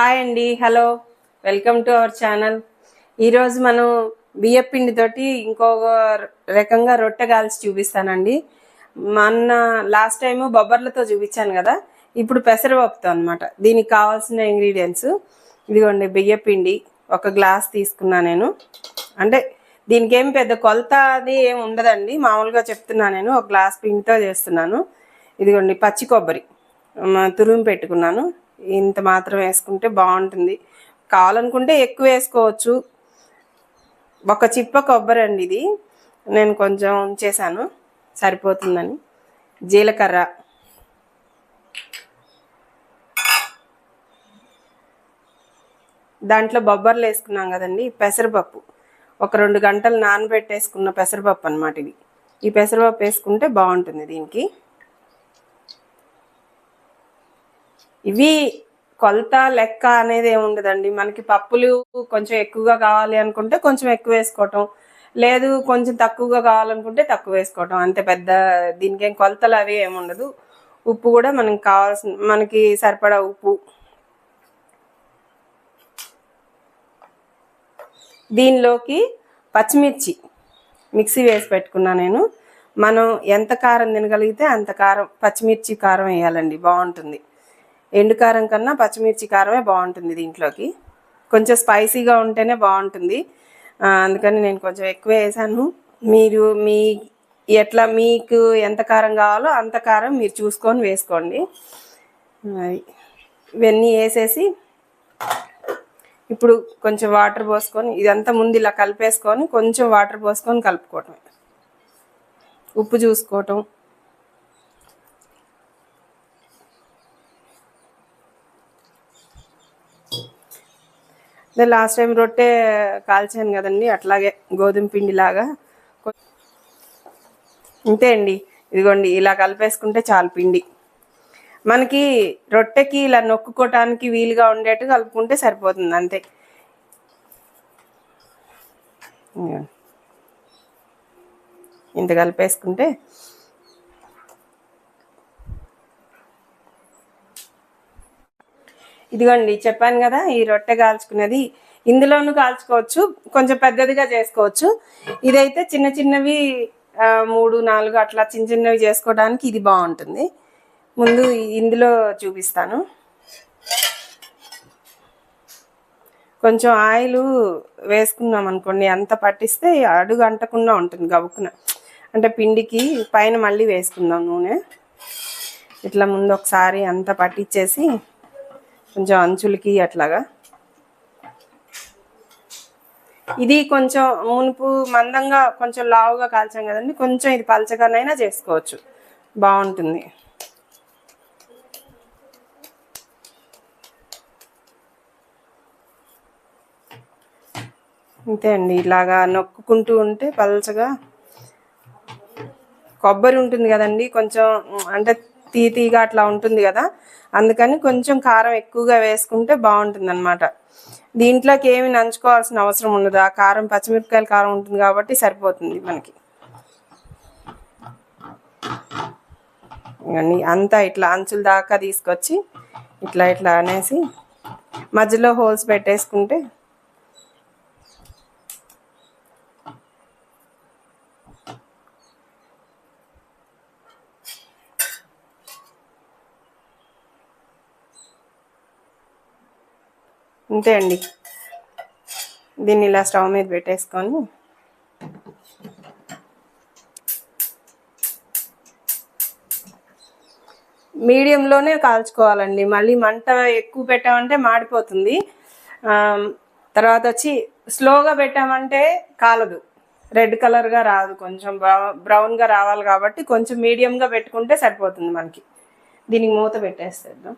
Hi అండి hello. Welcome to our channel ఈరోజు మనం బియ్య పిండితోటి ఇంకొక రకంగా రొట్టె కాల్చి చూపిస్తానండి. మొన్న లాస్ట్ టైం బొబ్బర్లతో చూపించాను కదా ఇప్పుడు పెసరపప్పుతో అనమాట దీనికి కావాల్సిన ఇంగ్రీడియంట్స్ ఇదిగోండి బియ్యపిండి ఒక గ్లాస్ తీసుకున్నా నేను. అంటే దీనికి ఏం పెద్ద కొలత అది ఏం ఉండదండి మామూలుగా చెప్తున్నా నేను ఒక గ్లాస్ పిండితో చేస్తున్నాను. ఇదిగోండి పచ్చి కొబ్బరి తురుము పెట్టుకున్నాను. ఇంత మాత్రం వేసుకుంటే బాగుంటుంది. కావాలనుకుంటే ఎక్కువ వేసుకోవచ్చు. ఒక చిప్ప కొబ్బరి అండి ఇది. నేను కొంచెం ఉంచేసాను సరిపోతుందని. జీలకర్ర. దాంట్లో బొబ్బర్లు వేసుకున్నాం కదండి పెసరపప్పు. ఒక రెండు గంటలు నానబెట్టేసుకున్న పెసరపప్పు అనమాట ఇది. ఈ పెసరపప్పు వేసుకుంటే బాగుంటుంది దీనికి. ఇవి కొలత లెక్క అనేది ఏముండదండి. మనకి పప్పులు కొంచెం ఎక్కువగా కావాలి అనుకుంటే కొంచెం ఎక్కువ వేసుకోవటం. లేదు కొంచెం తక్కువగా కావాలనుకుంటే తక్కువ వేసుకోవటం. అంతే పెద్ద దీనికి ఏం కొలతలు అవి ఏముండదు ఉప్పు కూడా మనకి కావాల్సిన మనకి సరిపడా ఉప్పు. దీనిలోకి పచ్చిమిర్చి మిక్సీ వేసి పెట్టుకున్నా నేను. మనం ఎంత కారం తినగలిగితే అంత కారం పచ్చిమిర్చి కారం వేయాలండి. బాగుంటుంది. ఎండు కారం కన్నా పచ్చిమిర్చి కారమే బాగుంటుంది దీంట్లోకి. కొంచెం స్పైసీగా ఉంటేనే బాగుంటుంది. అందుకని నేను కొంచెం ఎక్కువ వేసాను. మీరు మీ ఎట్లా మీకు ఎంత కారం కావాలో అంత కారం మీరు చూసుకొని వేసుకోండి. ఇవన్నీ వేసేసి ఇప్పుడు కొంచెం వాటర్ పోసుకొని ఇదంతా ముందు ఇలా కలిపేసుకొని కొంచెం వాటర్ పోసుకొని కలుపుకోవటం ఉప్పు చూసుకోవటం. అదే లాస్ట్ టైం రొట్టె కాల్చాను కదండి అట్లాగే గోధుమ పిండి లాగా. అంతే అండి. ఇదిగోండి ఇలా కలిపేసుకుంటే చాలు పిండి. మనకి రొట్టెకి ఇలా నొక్కుకోవటానికి వీలుగా ఉండేట్టు కలుపుకుంటే సరిపోతుంది అంతే. ఇంత కలిపేసుకుంటే ఇదిగోండి చెప్పాను కదా ఈ రొట్టె కాల్చుకునేది ఇందులోనూ కాల్చుకోవచ్చు కొంచెం పెద్దదిగా చేసుకోవచ్చు. ఇదైతే చిన్న చిన్నవి మూడు నాలుగు అట్లా చిన్న చిన్నవి చేసుకోవడానికి ఇది బాగుంటుంది. ముందు ఇందులో చూపిస్తాను. కొంచెం ఆయిల్ వేసుకున్నాం అనుకోండి అంత పట్టిస్తే అడుగు అంటకుండా ఉంటుంది గబుక్కున. అంటే పిండికి పైన మళ్ళీ వేసుకుందాం నూనె. ఇట్లా ముందు ఒకసారి అంత పట్టించేసి కొంచెం అంచులకి అట్లాగా. ఇది కొంచెం మునుపు మందంగా కొంచెం లావుగా కాల్చాం కదండి కొంచెం ఇది పలచగానైనా చేసుకోవచ్చు. బాగుంటుంది. అంతే అండి ఇలాగా నొక్కుంటూ ఉంటే పలచగా కొబ్బరి ఉంటుంది కదండి కొంచెం అంటే తీ తీగా అట్లా ఉంటుంది కదా. అందుకని కొంచెం కారం ఎక్కువగా వేసుకుంటే బాగుంటుంది అనమాట దీంట్లోకి ఏమి నంచుకోవాల్సిన అవసరం ఉండదు. ఆ కారం పచ్చిమిరపకాయల కారం ఉంటుంది కాబట్టి సరిపోతుంది మనకి. అంతా ఇట్లా అంచుల దాకా తీసుకొచ్చి ఇట్లా ఇట్లా అనేసి మధ్యలో హోల్స్ పెట్టేసుకుంటే అంతే అండి. దీన్ని ఇలా స్టవ్ మీద పెట్టేసుకొని మీడియంలోనే కాల్చుకోవాలండి. మళ్ళీ మంట ఎక్కువ పెట్టామంటే మాడిపోతుంది. తర్వాత వచ్చి స్లోగా పెట్టామంటే కాలదు. రెడ్ కలర్గా రాదు. కొంచెం బ్రౌ- బ్రౌన్గా రావాలి కాబట్టి కొంచెం మీడియంగా పెట్టుకుంటే సరిపోతుంది మనకి. దీనికి మూత పెట్టేసేద్దాం.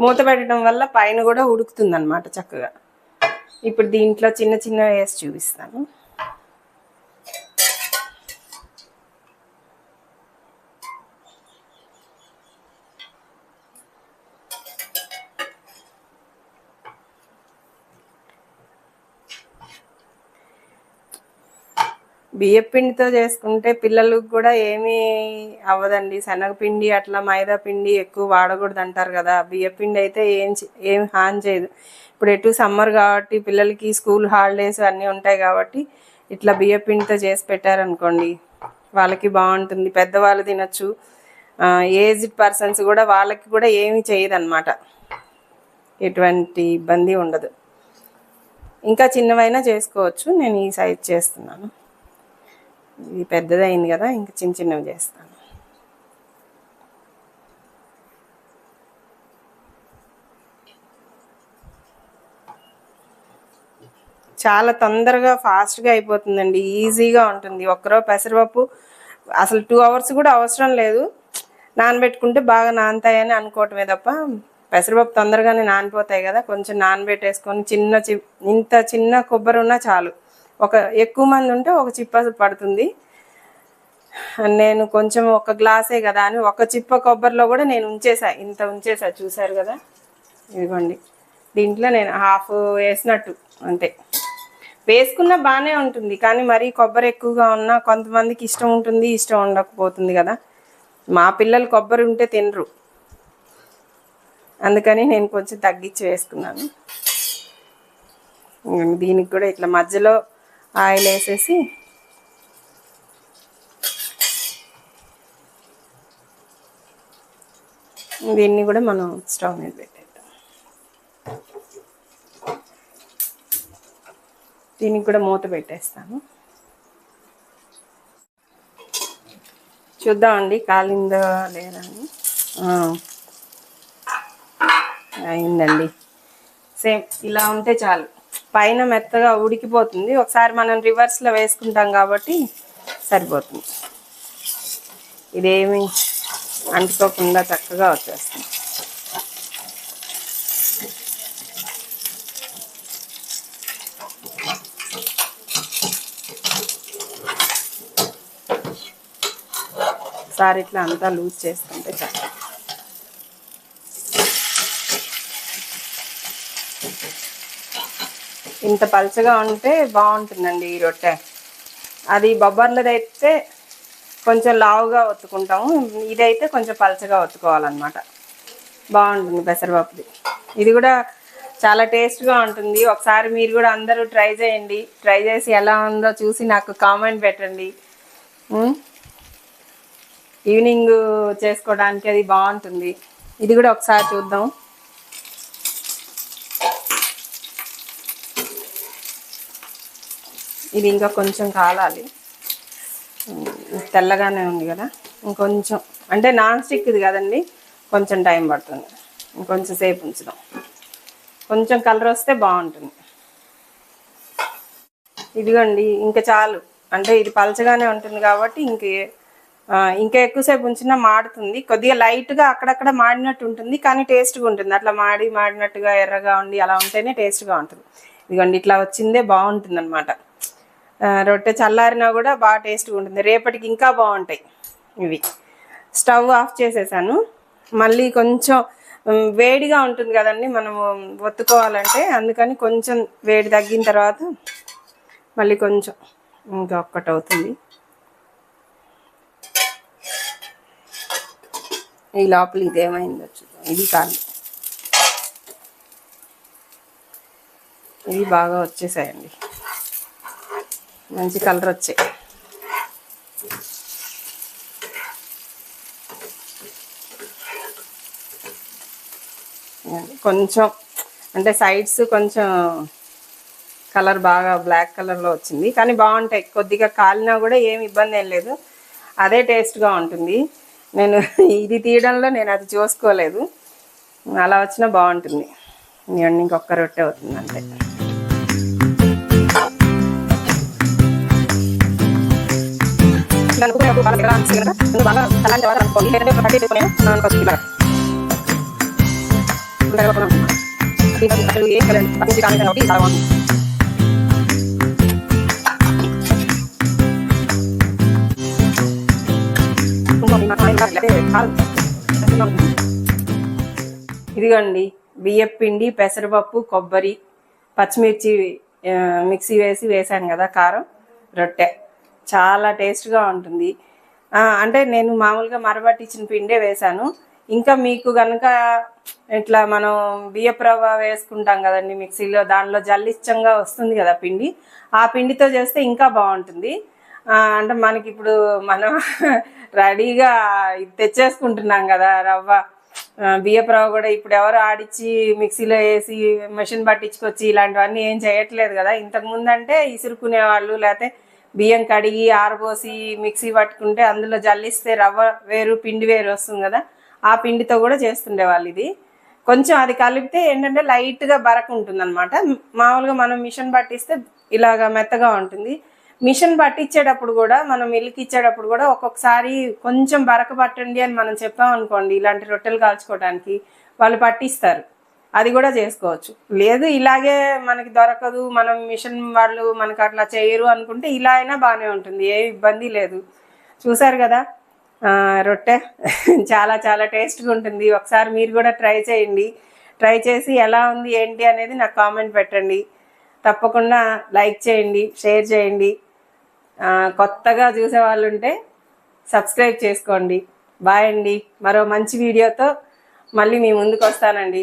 మూత పెట్టడం వల్ల పైన కూడా ఉడుకుతుంది అనమాట చక్కగా. ఇప్పుడు దీంట్లో చిన్న చిన్న వేసి చూపిస్తాను. బియ్యపిండితో చేసుకుంటే పిల్లలకు కూడా ఏమీ అవ్వదండి. శనగపిండి అట్లా మైదా పిండి ఎక్కువ వాడకూడదు అంటారు కదా బియ్యపిండి అయితే ఏం చే- ఏం హాని చేయదు. ఇప్పుడు ఎటు సమ్మర్ కాబట్టి పిల్లలకి స్కూల్ హాలిడేస్ అన్నీ ఉంటాయి కాబట్టి ఇట్లా బియ్యపిండితో చేసి పెట్టారనుకోండి వాళ్ళకి బాగుంటుంది. పెద్దవాళ్ళు తినచ్చు. ఏజ్డ్ పర్సన్స్ కూడా వాళ్ళకి కూడా ఏమీ చేయదు అనమాట ఎటువంటి ఇబ్బంది ఉండదు. ఇంకా చిన్నవైనా చేసుకోవచ్చు. నేను ఈ సైజ్ చేస్తున్నాను. ఇది పెద్దదైంది కదా ఇంకా చిన్న చిన్నవి చేస్తాను. చాలా తొందరగా ఫాస్ట్గా అయిపోతుందండి ఈజీగా ఉంటుంది. ఒక్కరో పెసరపప్పు అసలు టూ అవర్స్ కూడా అవసరం లేదు. నానబెట్టుకుంటే బాగా నానతాయని అనుకోవటమే తప్ప పెసరపప్పు తొందరగానే నానిపోతాయి కదా కొంచెం నానబెట్టేసుకొని చిన్న చి ఇంత చిన్న కొబ్బరి ఉన్నా చాలు. ఒక ఎక్కువ మంది ఉంటే ఒక చిప్ప పడుతుంది. నేను కొంచెం ఒక గ్లాసే కదా అని ఒక చిప్ప కొబ్బరిలో కూడా నేను ఉంచేసా. ఇంత ఉంచేసా చూసారు కదా? ఇదిగోండి. దీంట్లో నేను హాఫ్ వేసినట్టు అంతే. వేసుకున్న బాగానే ఉంటుంది కానీ మరీ కొబ్బరి ఎక్కువగా ఉన్నా కొంతమందికి ఇష్టం ఉంటుంది ఇష్టం ఉండకపోతుంది కదా? మా పిల్లలు కొబ్బరి ఉంటే తినరు. అందుకని నేను కొంచెం తగ్గించి వేసుకున్నాను. దీనికి కూడా ఇట్లా మధ్యలో ఆయిల్ వేసేసి దీన్ని కూడా మనం స్టవ్ మీద పెట్టేద్దాం. దీనికి కూడా మూత పెట్టేస్తాను. చూద్దామండి కాలిందో లేదా అని. అయిందండి. సేమ్ ఇలా ఉంటే చాలు. పైన మెత్తగా ఉడికిపోతుంది. ఒకసారి మనం రివర్స్లో వేసుకుంటాం కాబట్టి సరిపోతుంది. ఇదేమి అంటుకోకుండా చక్కగా వచ్చేస్తుంది. ఒకసారి ఇట్లా అంతా లూజ్ చేస్తాం చాలు ఇంత పలచగా ఉంటే బాగుంటుందండి ఈ రొట్టె. అది బొబ్బర్లదైతే కొంచెం లావుగా ఒత్తుకుంటాము. ఇదైతే కొంచెం పలచగా ఒత్తుకోవాలన్నమాట. బాగుంటుంది పెసరపప్పుది. ఇది కూడా చాలా టేస్ట్గా ఉంటుంది. ఒకసారి మీరు కూడా అందరూ ట్రై చేయండి. ట్రై చేసి ఎలా ఉందో చూసి నాకు కామెంట్ పెట్టండి. ఈవినింగ్ చేసుకోవడానికి అది బాగుంటుంది. ఇది కూడా ఒకసారి చూద్దాం. ఇది ఇంకా కొంచెం కాలాలి. తెల్లగానే ఉంది కదా. ఇంకొంచెం అంటే నాన్ స్టిక్ ఇది కదండి కొంచెం టైం పడుతుంది. ఇంకొంచెం సేపు ఉంచుదాం. కొంచెం కలర్ వస్తే బాగుంటుంది. ఇదిగోండి ఇంకా చాలు. అంటే ఇది పలచగానే ఉంటుంది కాబట్టి ఇంకే ఇంకా ఎక్కువసేపు ఉంచినా మాడుతుంది. కొద్దిగా లైట్గా అక్కడక్కడ మాడినట్టు ఉంటుంది కానీ టేస్ట్గా ఉంటుంది. అట్లా మాడి మాడినట్టుగా ఎర్రగా ఉండి అలా ఉంటేనే టేస్ట్గా ఉంటుంది. ఇదిగోండి ఇట్లా వచ్చిందే బాగుంటుంది అనమాట రొట్టె చల్లారినా కూడా బాగా టేస్ట్గా ఉంటుంది. రేపటికి ఇంకా బాగుంటాయి ఇవి. స్టవ్ ఆఫ్ చేసేసాను. మళ్ళీ కొంచెం వేడిగా ఉంటుంది కదండి మనము ఒత్తుకోవాలంటే. అందుకని కొంచెం వేడి తగ్గిన తర్వాత మళ్ళీ కొంచెం ఇంకా ఒక్కటి అవుతుంది. ఈ లోపల ఇదేమైందో చూద్దాం. ఇది కాదు. ఇవి బాగా వచ్చేసాయండి. మంచి కలర్ వచ్చాయి. కొంచెం అంటే సైడ్స్ కొంచెం కలర్ బాగా బ్లాక్ కలర్లో వచ్చింది. కానీ బాగుంటాయి. కొద్దిగా కాలినా కూడా ఏమి ఇబ్బంది ఏం లేదు. అదే టేస్ట్గా ఉంటుంది. నేను ఇది తీయడంలో నేను అది చూసుకోలేదు. అలా వచ్చినా బాగుంటుంది. ఇంకొక రొట్టె అవుతుంది అంతే ఇదిగండి కూడా బాగా దగ్గర నువ్వు బాగా అనుకోండి లేదంటే ఒక కట్టి ఇలా అసలు ఏం కాబట్టి చాలా బాగుంది ఇదిగోండి బియ్యం పిండి పెసరపప్పు కొబ్బరి పచ్చిమిర్చి మిక్సీ వేసి వేసాను కదా కారం రొట్టె. చాలా టేస్ట్గా ఉంటుంది. అంటే నేను మామూలుగా మరబట్టించిన పిండే వేశాను. ఇంకా మీకు కనుక ఇట్లా మనం బియ్యప్రవ వేసుకుంటాం కదండి మిక్సీలో దానిలో జల్లిచ్చంగా వస్తుంది కదా పిండి. ఆ పిండితో చేస్తే ఇంకా బాగుంటుంది. అంటే మనకి ఇప్పుడు మనం రెడీగా తెచ్చేసుకుంటున్నాం కదా రవ్వ. బియ్యప్రవ కూడా ఇప్పుడు ఎవరు ఆడిచ్చి మిక్సీలో వేసి మెషిన్ పట్టించుకొచ్చి ఇలాంటివన్నీ ఏం చేయట్లేదు కదా. ఇంతకు ముందు అంటే వాళ్ళు లేకపోతే బియ్యం కడిగి ఆరబోసి మిక్సీ పట్టుకుంటే అందులో జల్లిస్తే రవ్వ వేరు పిండి వేరు వస్తుంది కదా. ఆ పిండితో కూడా చేస్తుండేవాళ్ళు ఇది. కొంచెం అది కలిపితే ఏంటంటే లైట్గా బరకు ఉంటుంది అనమాట మామూలుగా మనం మిషన్ పట్టిస్తే ఇలాగా మెత్తగా ఉంటుంది. మిషన్ పట్టించేటప్పుడు కూడా మనం మిల్క్ ఇచ్చేటప్పుడు కూడా ఒక్కొక్కసారి కొంచెం బరక పట్టండి అని మనం చెప్పామనుకోండి ఇలాంటి రొట్టెలు కాల్చుకోవడానికి వాళ్ళు పట్టిస్తారు. అది కూడా చేసుకోవచ్చు. లేదు ఇలాగే మనకి దొరకదు మనం మిషన్ వాళ్ళు మనకు అట్లా చేయరు అనుకుంటే ఇలా అయినా బాగానే ఉంటుంది. ఏ ఇబ్బంది లేదు. చూసారు కదా? రొట్టె చాలా చాలా టేస్ట్గా ఉంటుంది. ఒకసారి మీరు కూడా ట్రై చేయండి. ట్రై చేసి ఎలా ఉంది ఏంటి అనేది నాకు కామెంట్ పెట్టండి. తప్పకుండా లైక్ చేయండి షేర్ చేయండి. కొత్తగా చూసే వాళ్ళు ఉంటే సబ్స్క్రైబ్ చేసుకోండి. బాయ్ అండి. మరో మంచి వీడియోతో మళ్ళీ మీ ముందుకు వస్తానండి.